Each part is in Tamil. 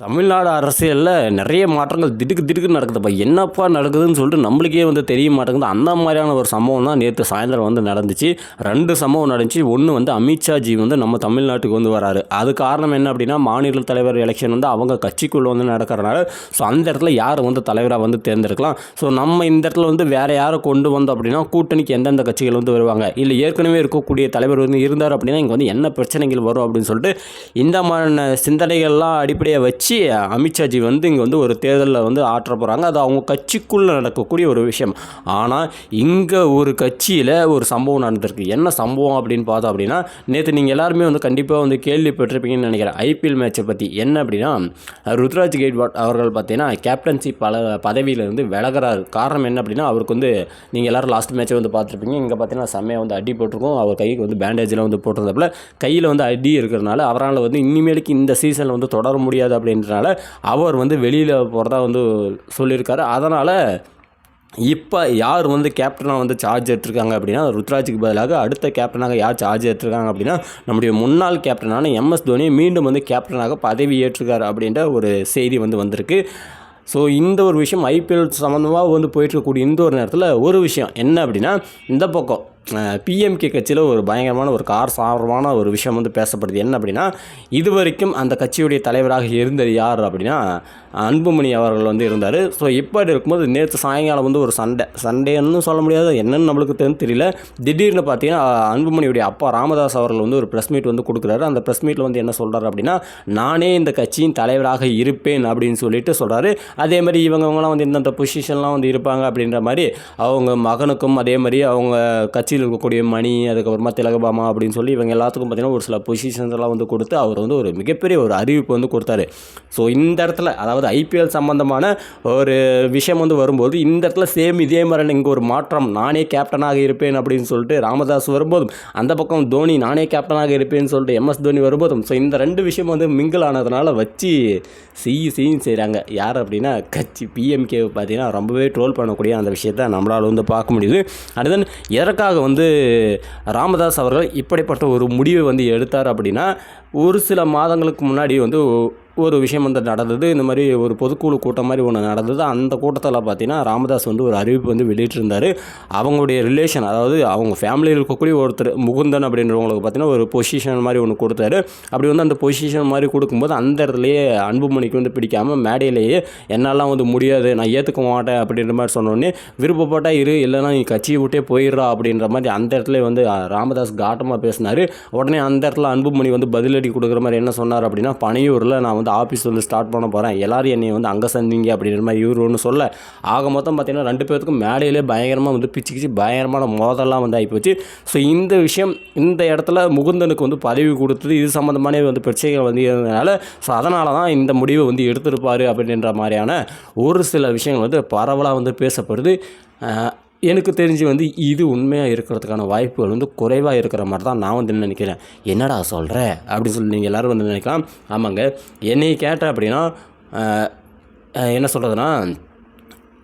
தமிழ்நாடு அரசியலில் நிறைய மாற்றங்கள் திடுக்கு திடுக்கு நடக்குதுப்பா. என்னப்பா நடக்குதுன்னு சொல்லிட்டு நம்மளுக்கே வந்து தெரிய மாட்டேங்குது. அந்த மாதிரியான ஒரு சம்பவம் தான் நேற்று சாயந்தரம் வந்து நடந்துச்சு. ரெண்டு சம்பவம் நடந்துச்சு. ஒன்று வந்து அமித்ஷாஜி வந்து நம்ம தமிழ்நாட்டுக்கு வந்து வராரு. அது காரணம் என்ன அப்படின்னா மாநில தலைவர் எலெக்ஷன் வந்து அவங்க கட்சிக்குள்ளே வந்து நடக்கிறனால ஸோ அந்த இடத்துல யார் வந்து தலைவராக வந்து தேர்ந்தெடுக்கலாம்? ஸோ நம்ம இந்த இடத்துல வந்து வேறு யாரை கொண்டு வந்தோம் அப்படின்னா கூட்டணிக்கு எந்தெந்த கட்சிகள் வந்து வருவாங்க? இல்லை ஏற்கனவே இருக்கக்கூடிய தலைவர் வந்து இருந்தார் அப்படின்னா இங்கே வந்து என்ன பிரச்சனைகள் வரும் அப்படின்னு சொல்லிட்டு இந்த மாதிரியான சிந்தனைகள்லாம் அடிப்படையாக வச்சு அமித்ஷாஜி வந்து இங்கே வந்து ஒரு தேர்தலில் வந்து ஆற்ற போகிறாங்க அது அவங்க கட்சிக்குள்ளே நடக்கக்கூடிய ஒரு விஷயம். ஆனால் இங்கே ஒரு கட்சியில் ஒரு சம்பவம் நடந்திருக்கு. என்ன சம்பவம் அப்படின்னு பார்த்தோம் அப்படின்னா நேற்று நீங்கள் எல்லாருமே வந்து கண்டிப்பாக வந்து கேள்விப்பட்டிருப்பீங்கன்னு நினைக்கிறேன். ஐபிஎல் மேட்சை பற்றி என்ன அப்படின்னா ருத்ராஜ் கெய்ட்வாட் அவர்கள் பார்த்தீங்கன்னா கேப்டன்சி பல பதவியிலிருந்து விலகிறார். காரணம் என்ன அப்படின்னா அவருக்கு வந்து நீங்கள் எல்லாரும் லாஸ்ட் மேட்சை வந்து பார்த்துருப்பீங்க. இங்கே பார்த்தீங்கன்னா செம்மையாக வந்து அடி போட்டிருக்கோம். அவர் கைக்கு வந்து பேண்டேஜ்லாம் வந்து போட்டிருந்தப்பல கையில் வந்து அடி இருக்கிறனால அவரால் வந்து இனிமேலுக்கு இந்த சீசனில் வந்து தொடர முடியாது அப்படின்றனால அவர் வந்து வெளியில் போகிறதா வந்து சொல்லியிருக்காரு. அதனால் இப்போ யார் வந்து கேப்டனாக வந்து சார்ஜ் எடுத்திருக்காங்க அப்படின்னா ருத்ராஜுக்கு பதிலாக அடுத்த கேப்டனாக யார் சார்ஜ் எடுத்திருக்காங்க அப்படின்னா நம்முடைய முன்னாள் கேப்டனான எம்எஸ் தோனி மீண்டும் வந்து கேப்டனாக பதவி ஏற்றிருக்காரு அப்படின்ற ஒரு செய்தி வந்து வந்திருக்கு. ஸோ இந்த ஒரு விஷயம் ஐபிஎல் சம்மந்தமாக வந்து போயிட்டுருக்கக்கூடிய இந்த ஒரு நேரத்தில் ஒரு விஷயம் என்ன அப்படின்னா இந்த பக்கம் பிஎம்கே கட்சியில் ஒரு பயங்கரமான ஒரு கார் சாரமான ஒரு விஷயம் வந்து பேசப்படுது. என்ன அப்படின்னா இது வரைக்கும் அந்த கட்சியுடைய தலைவராக இருந்தது யார் அப்படின்னா அன்புமணி அவர்கள் வந்து இருந்தார். ஸோ இப்போ இருக்கும்போது நேற்று சாயங்காலம் வந்து ஒரு சண்டை. சண்டேன்னு சொல்ல முடியாது என்னன்னு நம்மளுக்கு தெரியும் தெரியல. திடீர்னு பார்த்தீங்கன்னா அன்புமணியுடைய அப்பா ராமதாஸ் அவர்கள் வந்து ஒரு ப்ரெஸ் மீட் வந்து கொடுக்குறாரு. அந்த ப்ரெஸ் மீட்டில் வந்து என்ன சொல்கிறாரு அப்படின்னா நானே இந்த கட்சியின் தலைவராக இருப்பேன் அப்படின்னு சொல்லிட்டு சொல்கிறாரு அதே மாதிரி இவங்கவங்களாம் வந்து இந்தந்த பொசிஷன்லாம் வந்து இருப்பாங்க அப்படின்ற மாதிரி அவங்க மகனுக்கும் அதே மாதிரி அவங்க கட்சி கட்சியில் இருக்கக்கூடிய மணி அதுக்கப்புறமா திலகபாமா அப்படின்னு சொல்லி இவங்க எல்லாத்துக்கும் பார்த்தீங்கன்னா ஒரு சில பொசிஷன்ஸ் எல்லாம் வந்து கொடுத்து அவர் வந்து ஒரு மிகப்பெரிய ஒரு அறிவிப்பு வந்து கொடுத்தாரு. ஸோ இந்த இடத்துல அதாவது ஐபிஎல் சம்பந்தமான ஒரு விஷயம் வந்து வரும்போது இந்த இடத்துல சேம் இதே மாதிரி இங்கே ஒரு மாற்றம் நானே கேப்டனாக இருப்பேன் அப்படின்னு சொல்லிட்டு ராமதாஸ் வரும்போதும் அந்த பக்கம் தோனி நானே கேப்டனாக இருப்பேன்னு சொல்லிட்டு எம்எஸ் தோனி வரும்போதும் ஸோ இந்த ரெண்டு விஷயம் வந்து மிங்கிள் ஆனதுனால வச்சு செய்ய செய்யும் செய்கிறாங்க யார் அப்படின்னா கட்சி பிஎம்கே பார்த்தீங்கன்னா ரொம்பவே ட்ரோல் பண்ணக்கூடிய அந்த விஷயத்தை நம்மளால் வந்து பார்க்க முடியுது. அடுத்து எதற்காக வந்து ராமதாஸ் அவர்கள் இப்படிப்பட்ட ஒரு முடிவை வந்து எடுத்தார் அப்படின்னா ஒரு சில மாதங்களுக்கு முன்னாடி வந்து ஒரு விஷயம் வந்து நடந்தது. இந்த மாதிரி ஒரு பொதுக்குழு கூட்டம் மாதிரி ஒன்று நடந்தது. அந்த கூட்டத்தில் பார்த்தீங்கன்னா ராமதாஸ் வந்து ஒரு அறிவிப்பு வந்து வெளியிட்டிருந்தார். அவங்களுடைய ரிலேஷன் அதாவது அவங்க ஃபேமிலியில் இருக்கக்கூடிய ஒருத்தர் முகுந்தன் அப்படின்றவங்களுக்கு பார்த்தீங்கன்னா ஒரு பொசிஷன் மாதிரி ஒன்று கொடுத்தாரு. அப்படி வந்து அந்த பொசிஷன் மாதிரி கொடுக்கும்போது அந்த இடத்துலையே அன்புமணிக்கு வந்து பிடிக்காமல் மேடையிலேயே என்னெல்லாம் வந்து முடியாது நான் ஏற்றுக்க மாட்டேன் அப்படின்ற மாதிரி சொன்னோடனே விருப்பப்பட்டா இரு இல்லைனா நீ கட்சியை விட்டே போயிடுறா அப்படின்ற மாதிரி அந்த இடத்துல வந்து ராமதாஸ் காட்டமாக பேசினார். உடனே அந்த இடத்துல அன்புமணி வந்து பதிலடி கொடுக்குற மாதிரி என்ன சொன்னார் அப்படின்னா பனையூரில் நான் வந்து ஆஃபீஸ் வந்து ஸ்டார்ட் பண்ண போகிறேன் எல்லாரும் என்னை வந்து அங்கே சந்திங்க அப்படின்ற மாதிரி இவர் ஒன்று சொல்ல ஆக மொத்தம் பார்த்தீங்கன்னா ரெண்டு பேருக்கும் மேடையிலே பயங்கரமாக வந்து பிச்சு கிச்சு பயங்கரமான மோதலாம் வந்து ஆகிப்போச்சு ஸோ இந்த விஷயம் இந்த இடத்துல முகுந்தனுக்கு வந்து பதவி கொடுத்தது இது சம்மந்தமான வந்து பிரச்சனைகள் வந்து இருந்ததுனால ஸோ அதனால தான் இந்த முடிவை வந்து எடுத்திருப்பார் அப்படின்ற மாதிரியான ஒரு சில விஷயங்கள் வந்து பரவலாக வந்து பேசப்படுது. எனக்கு தெரிஞ்சு வந்து இது உண்மையாக இருக்கிறதுக்கான வாய்ப்புகள் வந்து குறைவாக இருக்கிற மாதிரி தான் நான் வந்து நினைக்கிறேன். என்னடா சொல்கிற அப்படின்னு சொல்லி நீங்கள் எல்லோரும் வந்து நினைக்கலாம். ஆமாங்க. என்னை கேட்ட அப்படின்னா என்ன சொல்கிறதுனா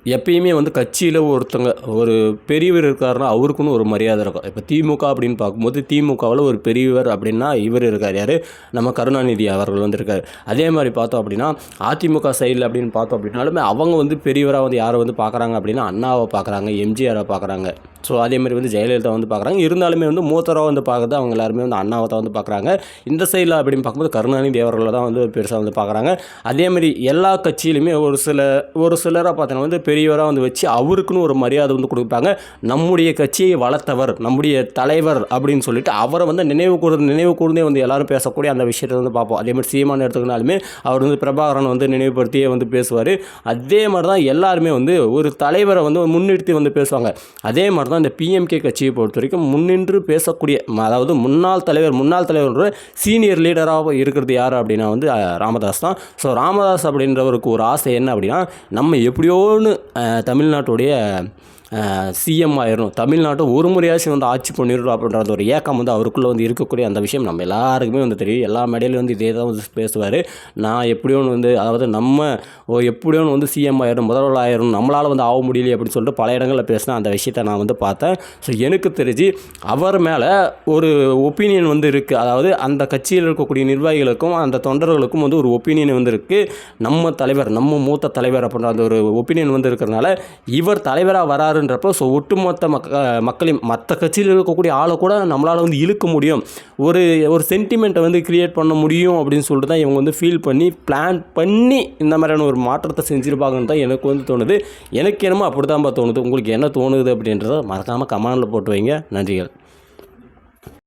எப்பயுமே வந்து கட்சியில் ஒருத்தங்க ஒரு பெரியவர் இருக்காருன்னா அவருக்குன்னு ஒரு மரியாதை இருக்கும். இப்போ திமுக அப்படின்னு பார்க்கும்போது திமுகவில் ஒரு பெரியவர் அப்படின்னா இவர் இருக்கார். யார்? நம்ம கருணாநிதி அவர்கள் வந்து இருக்கார் அதே மாதிரி பார்த்தோம் அப்படின்னா அதிமுக சைடில் அப்படின்னு பார்த்தோம் அப்படின்னாலுமே அவங்க வந்து பெரியவராக வந்து யாரை வந்து பார்க்குறாங்க அப்படின்னா அண்ணாவை பார்க்குறாங்க எம்ஜிஆரை பார்க்குறாங்க. ஸோ அதே மாதிரி வந்து ஜெயலலிதா வந்து பார்க்குறாங்க இருந்தாலுமே வந்து மூத்தராக வந்து பார்க்குறது அவங்க எல்லாருமே வந்து அண்ணாவை தான் வந்து பார்க்குறாங்க இந்த சைடில் அப்படின்னு பார்க்கும்போது கருணாநிதி அவர்களை தான் வந்து பெருசாக வந்து பார்க்குறாங்க அதே மாதிரி எல்லா கட்சியிலுமே ஒரு சில ஒரு சிலராக பார்த்தீங்கன்னா வந்து பெரியவராக வந்து வச்சு அவருக்குன்னு ஒரு மரியாதை வந்து கொடுப்பாங்க. நம்முடைய கட்சியை வளர்த்தவர் நம்முடைய தலைவர் அப்படின்னு சொல்லிட்டு அவரை வந்து நினைவு கூர்ந்து நினைவு கூர்ந்தே வந்து எல்லாரும் பேசக்கூடிய அந்த விஷயத்தை வந்து பார்ப்போம். அதே மாதிரி எடுத்துக்கினாலுமே அவர் வந்து பிரபாகரன் வந்து நினைவுபடுத்தியே வந்து பேசுவார். அதே மாதிரி தான் எல்லாருமே வந்து ஒரு தலைவரை வந்து முன்னிறுத்தி வந்து பேசுவாங்க. அதே மாதிரி தான் இந்த பிஎம்கே கட்சியை பொறுத்த வரைக்கும் முன்னின்று பேசக்கூடிய அதாவது முன்னாள் தலைவர் முன்னாள் தலைவர் சீனியர் லீடராக இருக்கிறது யார் அப்படின்னா வந்து ராமதாஸ் தான். ஸோ ராமதாஸ் அப்படின்றவருக்கு ஒரு ஆசை என்ன அப்படின்னா நம்ம எப்படியோன்னு தமிழ்நாட்டுடைய சிஎம் ஆயிரும் தமிழ்நாட்டை ஒரு முறையாச்சும் வந்து ஆட்சி பண்ணிடணும் அப்படின்ற அந்த ஒரு ஏக்கம் வந்து அவருக்குள்ளே வந்து இருக்கக்கூடிய அந்த விஷயம். நம்ம எல்லாருக்குமே வந்து தெரியும். எல்லா மேடையிலும் வந்து இதே தான் வந்து பேசுவார். நான் எப்படியோன்னு வந்து அதாவது நம்ம ஓ எப்படியோ வந்து சிஎம் ஆயிரும் முதல்வர் ஆயிரும் நம்மளால் வந்து ஆக முடியல அப்படின்னு சொல்லிட்டு பல இடங்களில் பேசின அந்த விஷயத்தை நான் வந்து பார்த்தேன். ஸோ எனக்கு தெரிஞ்சு அவர் மேலே ஒரு ஒப்பீனியன் வந்து இருக்குது அதாவது அந்த கட்சியில் இருக்கக்கூடிய நிர்வாகிகளுக்கும் அந்த தொண்டர்களுக்கும் வந்து ஒரு ஒப்பீனியன் வந்து இருக்குது நம்ம தலைவர் நம்ம மூத்த தலைவர் அப்படின்ற அந்த ஒரு ஒப்பீனியன் வந்து இருக்கிறனால இவர் தலைவராக வராருன்றப்போ ஸோ ஒட்டுமொத்த மக்க மக்களையும் மற்ற கட்சியில் இருக்கக்கூடிய ஆளை கூட நம்மளால் வந்து இழுக்க முடியும். ஒரு ஒரு சென்டிமெண்ட்டை வந்து கிரியேட் பண்ண முடியும் அப்படின்னு சொல்லிட்டு தான் இவங்க வந்து ஃபீல் பண்ணி பிளான் பண்ணி இந்த மாதிரியான ஒரு மாற்றத்தை செஞ்சுருப்பாங்கன்னு தான் எனக்கு வந்து தோணுது. எனக்கு என்னமோ அப்படி தான்ப்பா தோணுது. உங்களுக்கு என்ன தோணுது அப்படின்றத மறக்காமல் கமெண்டில் போட்டு வைங்க. நன்றிகள்.